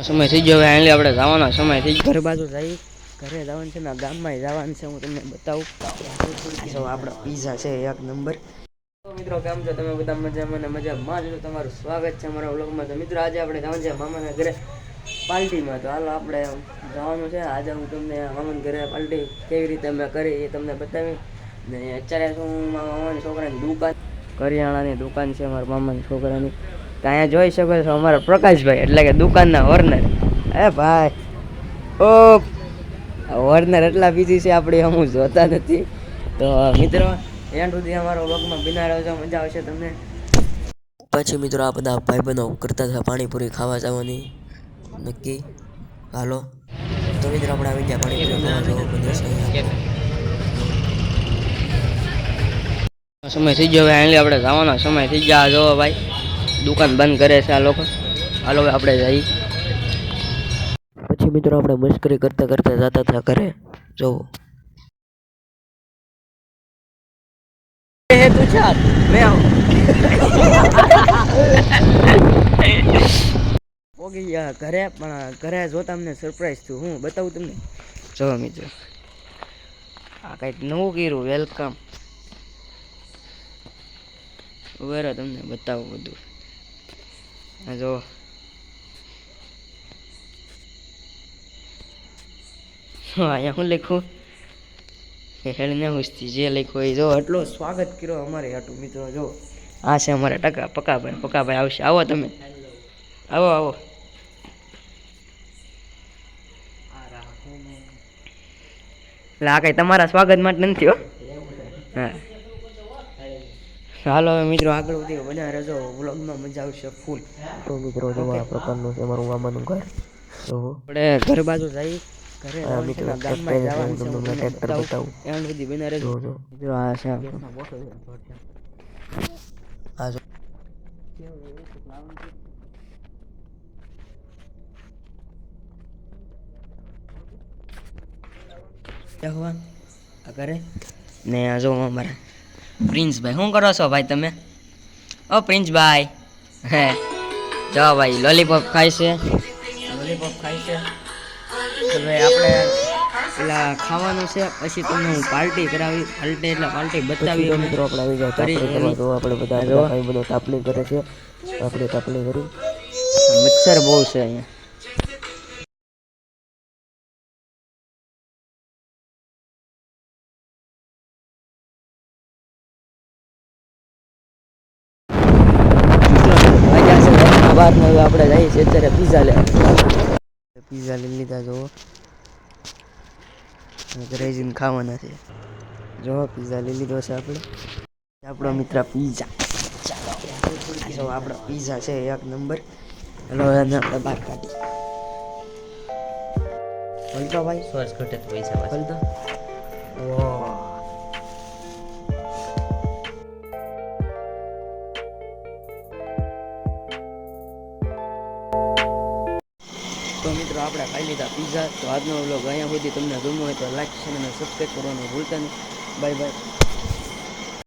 સમય થઈ ગયો. હવે હાલી આપણે જવાનો સમય થઈ ગયો. ઘરે બાજુ જઈ, ઘરે જવાનું છે ને ગામમાં જવાનું છે, હું તમને બતાવું. જો આપણો પીઝા છે, એક નંબર. મિત્રો, કેમ છો? તમે બધા મજામાં ને મજામાં જ તમારું સ્વાગત છે અમારા વ્લોગમાં. તો મિત્રો, આજે આપણે જવાનું છે મામાના ઘરે પાર્ટીમાં. તો હાલો આપણે જવાનું છે. આજે હું તમને મામાના ઘરે પાર્ટી કેવી રીતે અમે કરી એ તમને બતાવી. ને અત્યારે મારા મામાના છોકરાની દુકાન, કરિયાણાની દુકાન છે, મારા મામાના છોકરાની. તો અહીંયા જોઈ શકો છો અમારા પ્રકાશભાઈ, એટલે કે દુકાનના ઓર્નર. એ ભાઈ ઓ ઓર્નર એટલા બીજી છે, આપણે અમુક જોતા નથી. તો મિત્રો, એન્ડ સુધી અમારો વ્લોગમાં બિના રહેજો, મજા આવશે તમને. પછી મિત્રો, આ બધા ભાઈબંધો કરતા હતા પાણીપુરી ખાવા જવાની. નક્કી? હાલો. તો મિત્રો, આપણે આવી ગયા પાણીપુરી ખાવા જવું સમય થઈ ગયો, હવે આપણે જવાનો સમય થઈ ગયા. જો ભાઈ. દુકાન બંધ કરે છે આ લોકો. હાલો હવે આપણે જઈએ. પછી મિત્રો આપણે મશ્કરી કરતા કરતા જતા હતા ઘરે. જોવો હે મેં આવું. પોગી ગયા ઘરે પણ ઘરે જોતા અમને સરપ્રાઈઝ થયું. હું બતાવું તમને? જો મિત્રો. આ કંઈક નવું કર્યું. વેલકમ ઉભેરો તમને બતાવું બધું. જો અહીંયા હું લખું હેડને હુસ્તી જે લખ્યું એ જો એટલો સ્વાગત કર્યો અમારે હાટું મિત્રો જો આ છે અમારા ટકા પકાભાઈ પકાભાઈ આવશે. આવો તમે. આવો આવો. એટલે આ તમારા સ્વાગત માટે નથી, હા. હાલો હવે મિત્રો આગળ વધી બધા રજો વ્લોગમાં મજા આવશે ફૂલ તો મિત્રો જો આ પ્રકારનું છે મારું મામાનું ઘર. તો આપણે ઘર બાજુ જઈ ઘરે મિત્રો, ગામમાં જવાનું છે તમને ટ્રેક્ટર બતાવું. એન્ડ સુધી બને રહેજો. જો મિત્રો આ છે આ જો. ભગવાન. આ કરે ને આ જો અમારા પ્રિન્સભાઈ શું કરો છો ભાઈ તમે? ઓ પ્રિન્સભાઈ હે. જો ભાઈ લોલીપોપ ખાય છે. લોલીપોપ ખાય છે. હવે આપણે પેલા ખાવાનું છે પછી તમને હું પાર્ટી કરાવી પાર્ટી એટલે પાર્ટી બતાવી મિત્રો આપણે આવી જાવ કરી તાપણી કરવા એવી. આપણે બધા જો. બધા ભાઈ બધો તાપણી કરે છે. આપણે તાપણી કરી. મચ્છર બહુ છે અહીંયા. ને હવે આપણે જઈએ છીએ અત્યારે પીઝા લેવા. પીઝા લઈ લીધા જુઓ. ઘરે જઈને ખાવાના છે. જો પીઝા લઈ લીધો છે આપણે. આપણો મિત્ર પીઝા ચાલો. જો આપણો પીઝા છે એક નંબર હેલો એને આપણે બહાર કાઢી હલતો ભાઈ. શ્વાસ ઘટે પૈસા હલતો વાહ તો મિત્રો આપણે ખાઈ લીધા પીઝા તો આજનો વ્લોગ અહીંયા સુધી. તમને ગમ્યો હોય તો લાઈક શેર અને સબસ્ક્રાઈબ કરવાનું ભૂલતા નહીં. Bye bye